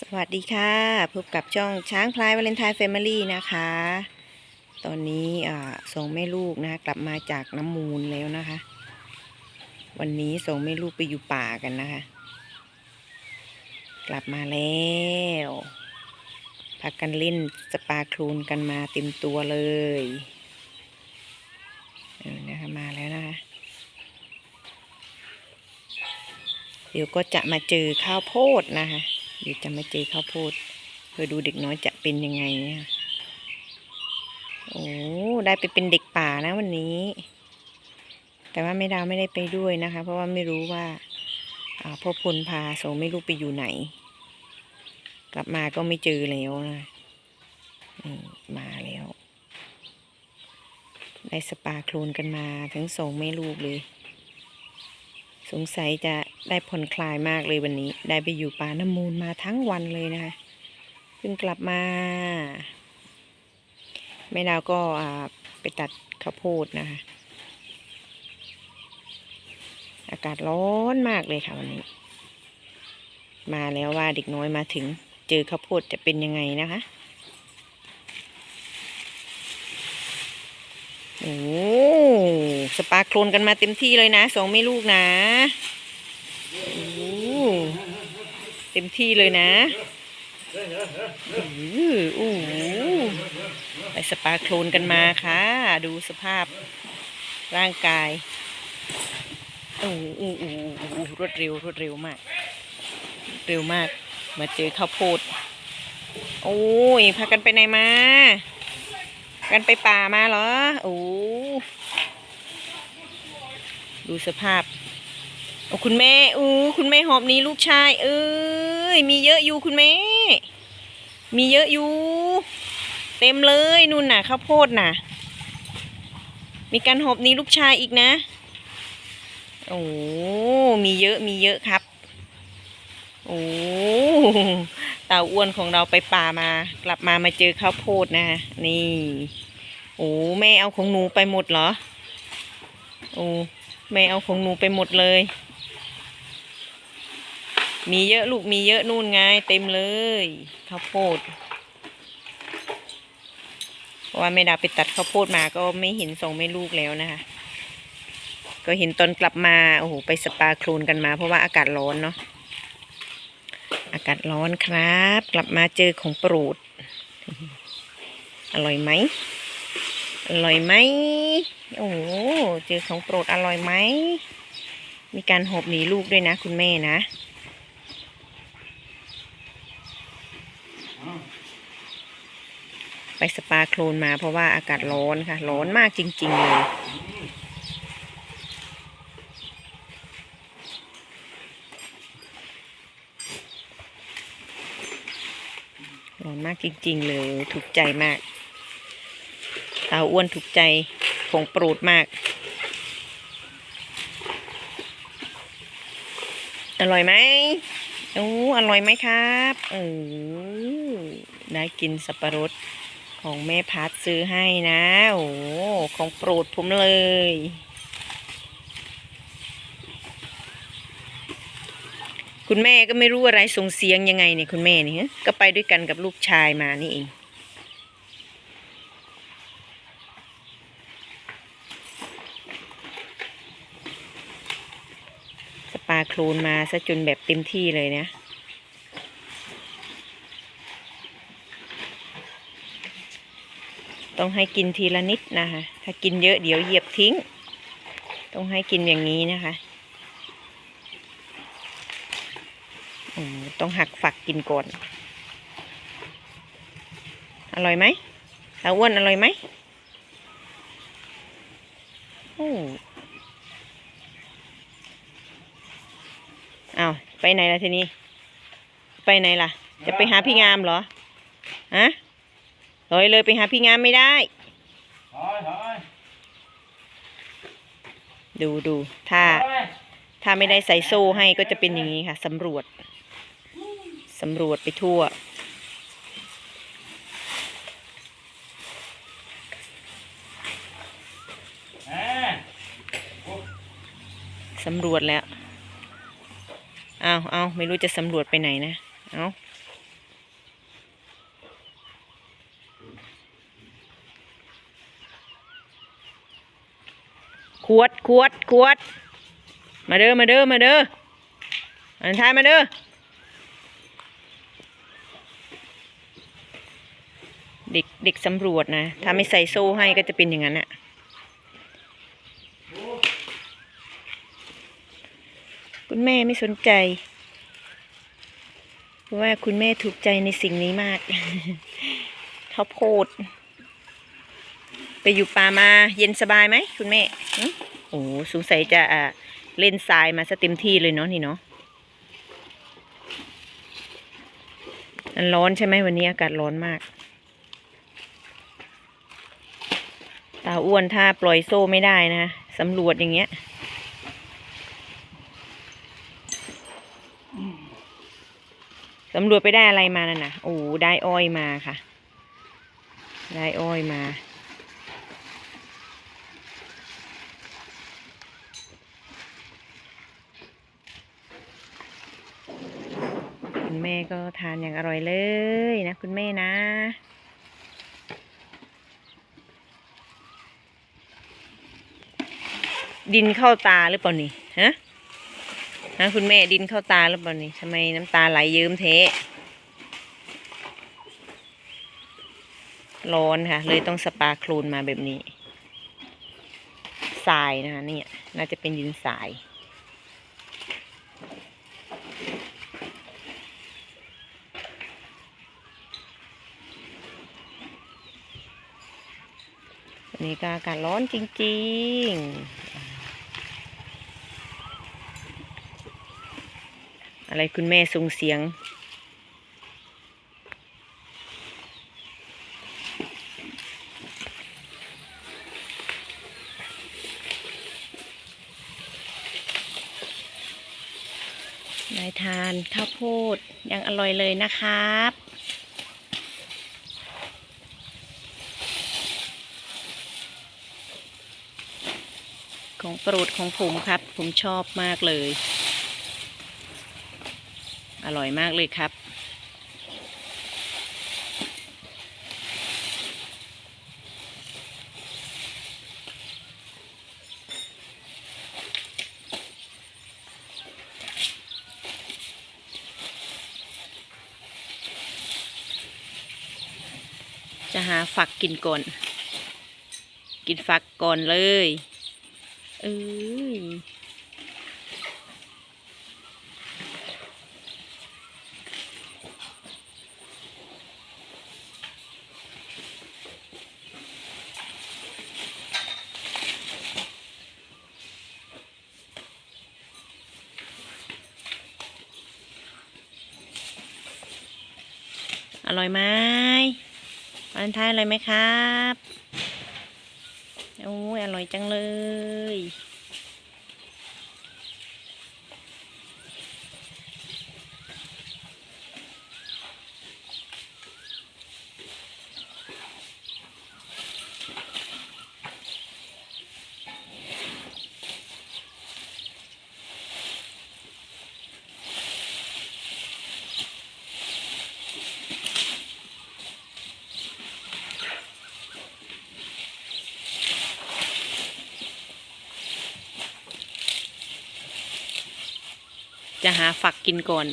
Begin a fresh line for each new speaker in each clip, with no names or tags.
สวัสดีค่ะพบกับช่องช้างพลายวาเลนไทน์แฟมิลี่นะคะ ตอนนี้ส่งแม่ลูกนะกลับมาจากน้ำมูลแล้วนะคะ วันนี้ส่งแม่ลูกไปอยู่ป่ากันนะคะ กลับมาแล้วพากันเล่นสปาคลูนกันมาเต็มตัวเลยเออนะคะมาแล้วนะคะ เดี๋ยวก็จะมาเจอข้าวโพดนะคะ เดี๋ยวจะมาเจอข้าวโพดเพื่อดูเด็กน้อยจะเป็นยังไงเนี่ยโอ้ได้ไปเป็นเด็กป่านะวันนี้ แต่ว่าแม่ดาวไม่ได้ไปด้วยนะคะ เพราะว่าไม่รู้ว่าพ่อพลพาโสไม่รู้ไปอยู่ไหน กลับมาก็ไม่เจอแล้วนะนี่มาแล้ว ได้สปาโคลนกันมาทั้งสองแม่ลูกเลย สงสัยจะ ได้ผ่อนคลายมากเลยวันนี้ ได้ไปอยู่ป่าน้ำมูลมาทั้งวันเลยนะคะเพิ่งกลับมา แม่ดาวก็ไปตัดข้าวโพดนะคะ อากาศร้อนมากเลยค่ะวันนี้ มาแล้วว่าเด็กน้อยมาถึง เจอข้าวโพดจะเป็นยังไงนะคะโอ้สปาโคลนกันมาเต็มที่เลยนะสองไม่ลูกนะ เต็มที่เลยนะอู้ไปสปาโคลนกันมาค่ะ ดูสภาพร่างกายโอ้โอ้โอ้โอ้รวดเร็วรวดเร็วมาก เร็วมาก มาเจอข้าวโพด โอ้ย พากันไปไหนมา กันไปป่ามาเหรอ โอ้ดูสภาพ โอ้คุณแม่อู้คุณแม่หอบนี้ลูกชาย เอ้ยมีเยอะอยู่คุณแม่ มีเยอะอยู่ เต็มเลยนู่นน่ะข้าวโพดน่ะ มีการหอบนี้ลูกชายอีกนะ โอ้มีเยอะมีเยอะครับ โอ้เต่าอ้วนของเราไปป่ามากลับมามาเจอข้าวโพดนะ นี่ โอ้แม่เอาของหนูไปหมดเหรอ โอ้แม่เอาของหนูไปหมดเลย มีเยอะลูกมีเยอะนู่นไงเต็มเลยข้าวโพดเพราะว่าแม่ดาไปตัดข้าวโพดมาก็ไม่เห็นส่งแม่ลูกแล้วนะคะ ก็เห็นตอนกลับมาโอ้โหไปสปาโคลนกันมา เพราะว่าอากาศร้อนเนาะอากาศร้อนครับ กลับมาเจอของโปรด อร่อยไหมอร่อยไหมโอ้โหเจอของโปรดอร่อยไหมมีการหอบหนีลูกด้วยนะคุณแม่นะ ไปสปาโคลนมาเพราะว่าอากาศร้อนค่ะ ร้อนมากจริง ๆ เลยร้อนมากจริง ๆ เลยถูกใจมากเตาอ้วนถูกใจของโปรดมาก อร่อยไหมโอ้อร่อยไหมครับเออได้กินสับปะรด ของแม่พัดซื้อให้นะ โอ้ของโปรดผมเลย คุณแม่ก็ไม่รู้อะไรส่งเสียงยังไงเนี่ยคุณแม่นี่ฮะก็ไปด้วยกันกับลูกชายมานี่เองสปาโคลนมาซะจนแบบเต็มที่เลยนะ ต้องให้กินทีละนิดนะคะ ถ้ากินเยอะเดี๋ยวเหยียบทิ้ง ต้องให้กินอย่างนี้นะคะโอ้ต้องหักฝักกินก่อน อร่อยไหมตาอ้วนอร่อยไหมโอ้เอาไปไหนล่ะทีนี้ ไปไหนล่ะ จะไปหาพี่งามเหรอ ฮะ ถอยเลยไปหาพี่งามไม่ได้
ถอยถอย
ดูดูถ้า ถ้าไม่ได้ใส่โซ่ให้ก็จะเป็นอย่างนี้ค่ะสำรวจสำรวจไปทั่ว
แหม
สำรวจแล้ว เอาเอาไม่รู้จะสำรวจไปไหนนะ เอา วดขวดขวด มาเด้อมาเด้อมาเด้ออันท้ายมาเด้อเด็กเด็กสำรวจนะ ถ้าไม่ใส่โซ่ให้ก็จะเป็นอย่างนั้นอะคุณแม่ไม่สนใจเพราะว่าคุณแม่ถูกใจในสิ่งนี้มากข้าวโพด ไปอยู่ป่ามาเย็นสบายไหมคุณแม่โอ้สงสัยจะเล่นทรายมาซะเต็มที่เลยเนาะนี่เนาะมันร้อนใช่ไหมวันนี้อากาศร้อนมาก ตาอ้วนถ้าปล่อยโซ่ไม่ได้นะสำรวจอย่างเงี้ยสำรวจไปได้อะไรมานั่นนะโอ้ได้อ้อยมาค่ะ ได้อ้อยมา แม่ก็ทานอย่างอร่อยเลยนะคุณแม่นะ ดินเข้าตาหรือเปล่านี่ฮะฮะคุณแม่ดินเข้าตาหรือเปล่านี่ทำไมน้ำตาไหลเยิ้มเทะร้อนค่ะ เลยต้องสปาโคลนมาแบบนี้ทรายนะคะเนี่ยน่าจะเป็นดินทราย นนี้ก็อากาศร้อนจริง ๆ อะไรคุณแม่ส่งเสียงได้ทานข้าวโพดยังอร่อยเลยนะครับ ของโปรดของผมครับ ผมชอบมากเลย อร่อยมากเลยครับ จะหาฝักกินก่อน กินฝักก่อนเลย เอ้ยอร่อยไหมวันท้ายอร่อยไหมครับโอ้ยอร่อยจังเลย จะหาฝักกินก่อน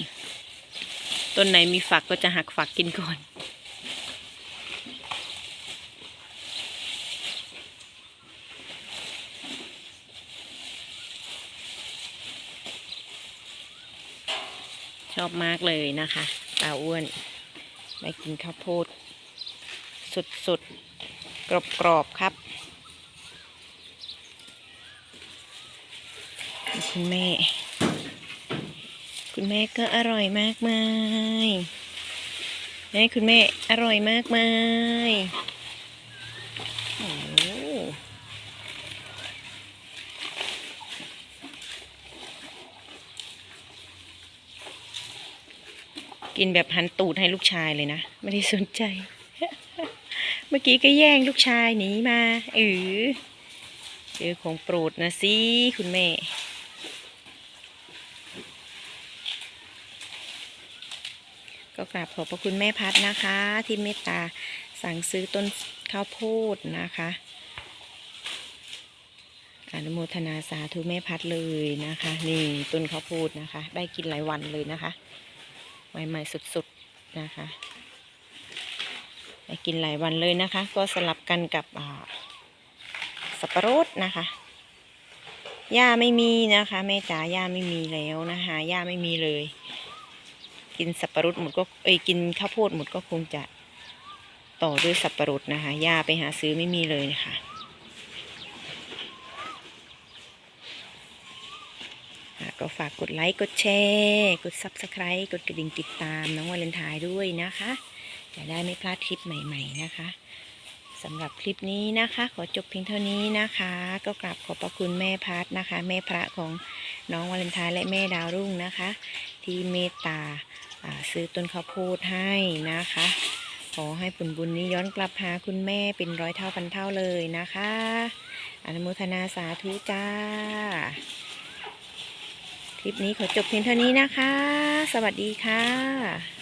ต้นไหนมีฝักก็จะหักฝักกินก่อน ชอบมากเลยนะคะตาอ้วนได้กินข้าวโพดสุดๆ กรอบๆ ครับคุณแม่ คุณแม่ก็อร่อยมากมายแม่คุณแม่อร่อยมากมายโอ้กินแบบหันตูดให้ลูกชายเลยนะ ไม่ได้สนใจ เมื่อกี้ก็แย่งลูกชายหนีมาเออเจอของโปรดนะสิคุณแม่ ก็กราบขอบพระคุณแม่พัดนะคะ ที่เมตตาสั่งซื้อต้นข้าวโพดนะคะ อนุโมทนาสาธุแม่พัดเลยนะคะ นี่ต้นข้าวโพดนะคะ ได้กินหลายวันเลยนะคะใหม่ๆสุดๆนะคะได้กินหลายวันเลยนะคะ ก็สลับกันกับสับปะรดนะคะหญ้าไม่มีนะคะแม่จ๋าหญ้าไม่มีแล้วนะคะหญ้าไม่มีเลย กินสับปะรดหมดก็เอ้ยกินข้าวโพดหมดก็คงจะต่อด้วยสับปะรดนะคะหญ้าไปหาซื้อไม่มีเลยนะคะอะก็ฝากกดไลค์ กดแชร์ กด subscribe กดกระดิ่งติดตามน้องวาเลนไทน์ด้วยนะคะ จะได้ไม่พลาดคลิปใหม่ ๆนะคะสำหรับคลิปนี้นะคะ ขอจบเพียงเท่านี้นะคะ ก็กราบขอบพระคุณแม่พัดนะคะ แม่พระของ น้องวาเลนไทน์และแม่ดาวรุ่งนะคะ ที่เมตตาซื้อต้นข้าวโพดให้นะคะ ขอให้ผลบุญนี้ย้อนกลับหาคุณแม่เป็นร้อยเท่าพันเท่าเลยนะคะอนุโมทนาสาธุจ้า คลิปนี้ขอจบเพียงเท่านี้นะคะ สวัสดีค่ะ